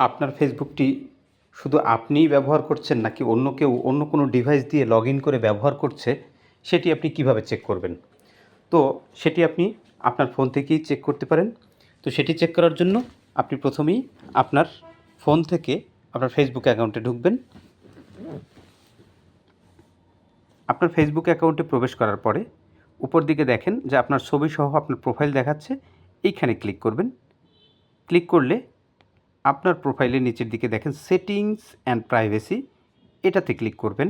আপনার ফেসবুকটি শুধু আপনিই ব্যবহার করছেন নাকি অন্য কেউ অন্য কোনো ডিভাইস দিয়ে লগ ইন করে ব্যবহার করছে, সেটি আপনি কীভাবে চেক করবেন? তো সেটি আপনি আপনার ফোন থেকেই চেক করতে পারেন। তো সেটি চেক করার জন্য আপনি প্রথমেই আপনার ফোন থেকে আপনার ফেসবুক অ্যাকাউন্টে ঢুকবেন। আপনার ফেসবুক অ্যাকাউন্টে প্রবেশ করার পরে উপর দিকে দেখেন যে আপনার ছবি সহ আপনার প্রোফাইল দেখাচ্ছে, এইখানে ক্লিক করবেন। ক্লিক করলে আপনার প্রোফাইলের নিচের দিকে দেখেন সেটিংস অ্যান্ড প্রাইভেসি এটাতে ক্লিক করবেন।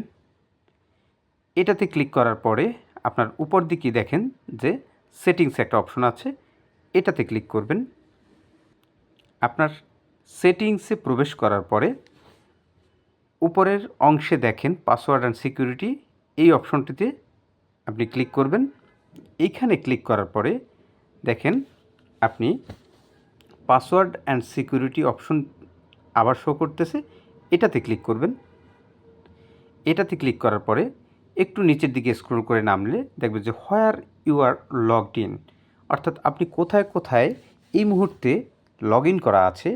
এটাতে ক্লিক করার পরে আপনার উপর দিকে দেখেন যে সেটিংস একটা অপশন আছে, এটাতে ক্লিক করবেন। আপনার সেটিংসে প্রবেশ করার পরে উপরের অংশে দেখেন পাসওয়ার্ড অ্যান্ড সিকিউরিটি এই অপশনটিতে আপনি ক্লিক করবেন। এইখানে ক্লিক করার পরে দেখেন আপনি পাসওয়ার্ড অ্যান্ড সিকিউরিটি অপশন আবার শো করতেছে। এটাতে ক্লিক করবেন। এটাতে ক্লিক করার পরে একটু নিচের দিকে স্ক্রল করে নামলে দেখবে যে where you are logged in. অর্থাৎ আপনি কোথায় কোথায় এই মুহূর্তে লগ ইন করা আছে,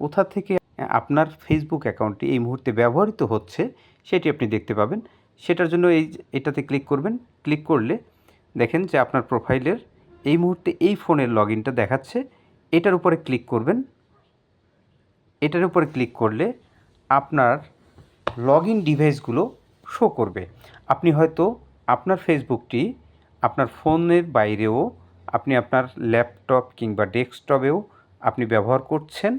কোথা থেকে আপনার ফেসবুক অ্যাকাউন্টটি এই মুহূর্তে ব্যবহৃত হচ্ছে সেটি আপনি দেখতে পাবেন। সেটার জন্য এই এটাতে ক্লিক করবেন। ক্লিক করলে দেখেন যে আপনার প্রোফাইলের এই মুহূর্তে এই ফোনের লগ ইনটা দেখাচ্ছে। এটার উপরে ক্লিক করবেন। এটার উপরে ক্লিক করলে আপনার লগ ইন ডিভাইসগুলো শো করবে। আপনি হয়তো আপনার ফেসবুকটি আপনার ফোনের বাইরেও আপনি আপনার ল্যাপটপ কিংবা ডেস্কটপেও আপনি ব্যবহার করছেন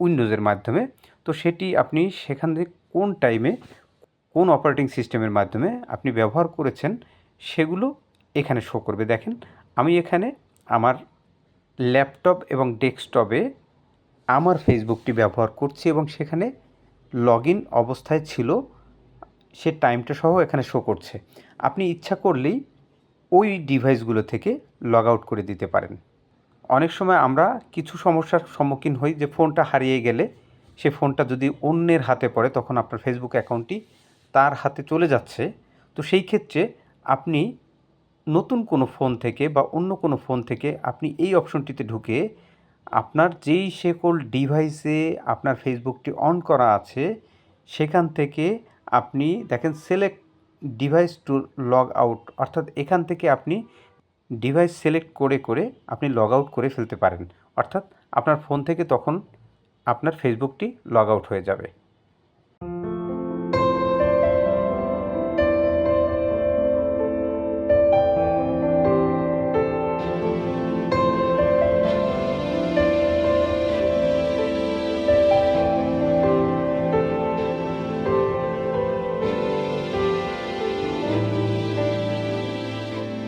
উইন্ডোজের মাধ্যমে। তো সেটি আপনি সেখান থেকে কোন টাইমে কোন অপারেটিং সিস্টেমের মাধ্যমে আপনি ব্যবহার করেছেন, সেগুলো এখানে শো করবে। দেখেন, আমি এখানে আমার ল্যাপটপ এবং ডেস্কটপে আমার ফেসবুকটি ব্যবহার করছি এবং সেখানে লগ ইন অবস্থায় ছিল, সে টাইমটা সহ এখানে শো করছে। আপনি ইচ্ছা করলেই ওই ডিভাইসগুলো থেকে লগ আউট করে দিতে পারেন। অনেক সময় আমরা কিছু সমস্যার সম্মুখীন হই, যে ফোনটা হারিয়ে গেলে সে ফোনটা যদি অন্যের হাতে পড়ে, তখন আপনার ফেসবুক অ্যাকাউন্টটি তার হাতে চলে যাচ্ছে। তো সেই ক্ষেত্রে আপনি নতুন কোনো ফোন থেকে বা অন্য কোনো ফোন থেকে আপনি এই অপশনটিতে ঢুকে আপনার যেই সকল ডিভাইসে আপনার ফেসবুকটি অন করা আছে, সেখান থেকে আপনি দেখেন select device to log out অর্থাৎ এখান থেকে আপনি ডিভাইস সিলেক্ট করে করে আপনি লগ আউট করে ফেলতে পারেন। অর্থাৎ আপনার ফোন থেকে তখন আপনার ফেসবুকটি লগ আউট হয়ে যাবে।